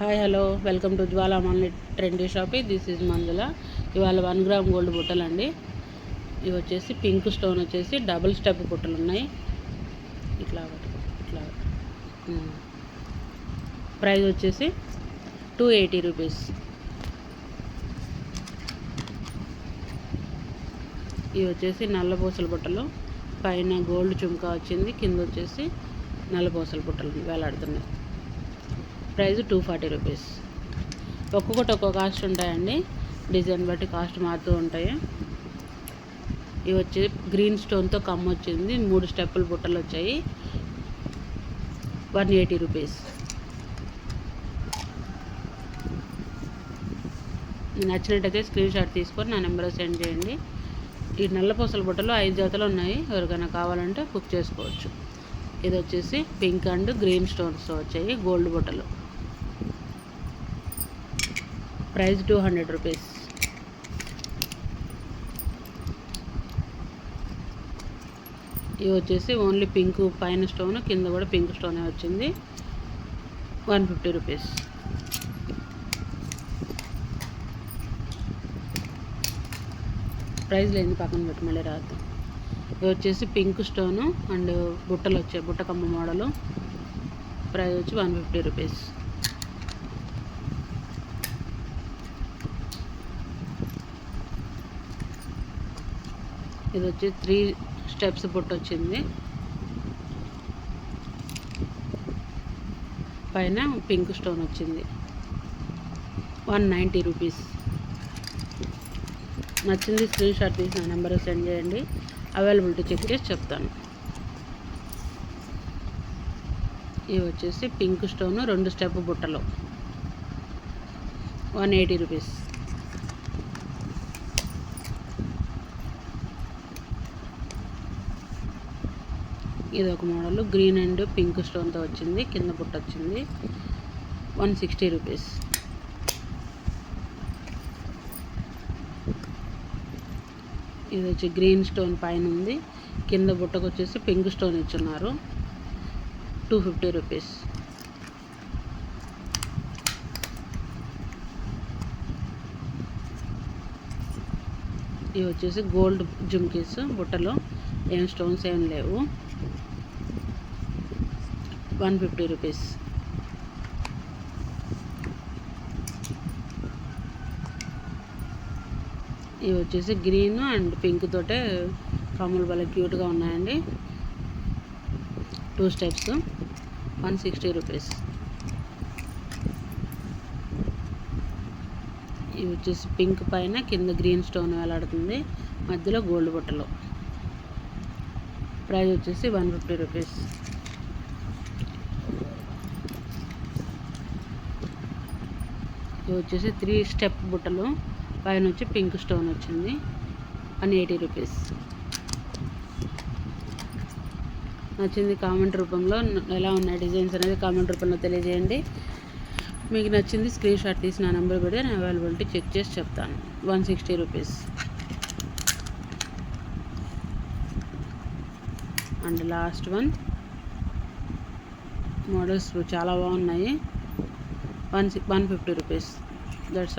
Hi hello. Welcome to Jwala Manly trendy shopping this is Manjula. ఇవాళ one gram gold బుట్టలు అండి. ఇవి వచ్చేసి పింక్ స్టోన్ వచ్చేసి డబుల్ స్టెప్ బుట్టలు ఉన్నాయి. ఇట్లా ఇట్లా ప్రైస్ వచ్చేసి టూ ఎయిటీ రూపీస్. ఇవి వచ్చేసి నల్లపూసల బుట్టలు. పైన గోల్డ్ చుమ్కా వచ్చింది. కింద వచ్చేసి నల్లపూసల బుట్టలు వేలాడుతున్నాయి. Price two forty rupees. ఒక్కొక్కటి ఒక్కో కాస్ట్ ఉంటాయండి. డిజైన్ బట్టి కాస్ట్ మారుతూ ఉంటాయి. ఇవి వచ్చి గ్రీన్ స్టోన్తో కమ్మ వచ్చింది. మూడు స్టెప్పులు బుట్టలు వచ్చాయి. One eighty rupees. నచ్చినట్టయితే స్క్రీన్ షాట్ తీసుకొని నా నెంబర్ సెండ్ చేయండి. ఈ నల్ల పూసల బుట్టలు ఐదు జతలు ఉన్నాయి. ఎవరికైనా కావాలంటే బుక్ చేసుకోవచ్చు. ఇది వచ్చేసి పింక్ అండ్ గ్రీన్ స్టోన్స్తో వచ్చాయి గోల్డ్ బుట్టలు. Price two hundred rupees. ఇవి వచ్చేసి ఓన్లీ పింక్ పైన స్టోన్ కింద కూడా పింక్ స్టోనే వచ్చింది. One fifty rupees. ప్రైస్ లేని పక్కన పెట్టి మళ్ళీ రాదు ఇది వచ్చేసి పింక్ స్టోను అండ్ బుట్టలు వచ్చాయి బుట్టకమ్మ మోడలు. ప్రైస్ వచ్చి వన్ ఫిఫ్టీ రూపీస్. ఇది వచ్చి త్రీ స్టెప్స్ బుట్ట వచ్చింది పైన పింక్ స్టోన్ వచ్చింది. One ninety rupees. నచ్చింది స్క్రీన్ షాట్ తీసిన నెంబర్ సెండ్ చేయండి. అవైలబిలిటీ చెక్ చేసి చెప్తాను. ఇవి వచ్చేసి పింక్ స్టోన్ రెండు స్టెప్ బుట్టలు. One eighty rupees. ఇది ఒక మోడల్. గ్రీన్ అండ్ పింక్ స్టోన్తో వచ్చింది. కింద పుట్ట వచ్చింది. One sixty rupees. ఇది వచ్చి గ్రీన్ స్టోన్ పైన ఉంది. కింద బుట్టకు వచ్చేసి పింక్ స్టోన్ ఇచ్చున్నారు. Two fifty rupees. ఇవి వచ్చేసి గోల్డ్ జుమ్కీస్ బుట్టలో. ఏం స్టోన్స్ ఏం లేవు. One fifty rupees. ఇవి వచ్చేసి గ్రీన్ అండ్ పింక్ తోటే కమ్ములు భలే క్యూట్గా ఉన్నాయండి. Two steps one sixty rupees ఇవి వచ్చేసి పింక్ పైన కింద గ్రీన్ స్టోన్ వేలాడుతుంది. మధ్యలో గోల్డ్ బుట్టలు. ప్రైస్ వచ్చేసి వన్ ఫిఫ్టీ రూపీస్. ఇవి వచ్చేసి త్రీ స్టెప్ బుట్టలు పైన వచ్చి పింక్ స్టోన్ వచ్చింది. One eighty rupees. నచ్చింది కామెంట్ రూపంలో. ఎలా ఉన్నాయి డిజైన్స్ అనేది కామెంట్ రూపంలో తెలియజేయండి. మీకు నచ్చింది స్క్రీన్ షాట్ తీసి నా నెంబర్ పెడితే నేను అవైలబిలిటీ చెక్ చేసి చెప్తాను. One sixty rupees. And last one. Models చాలా బాగున్నాయి. One one fifty rupees that's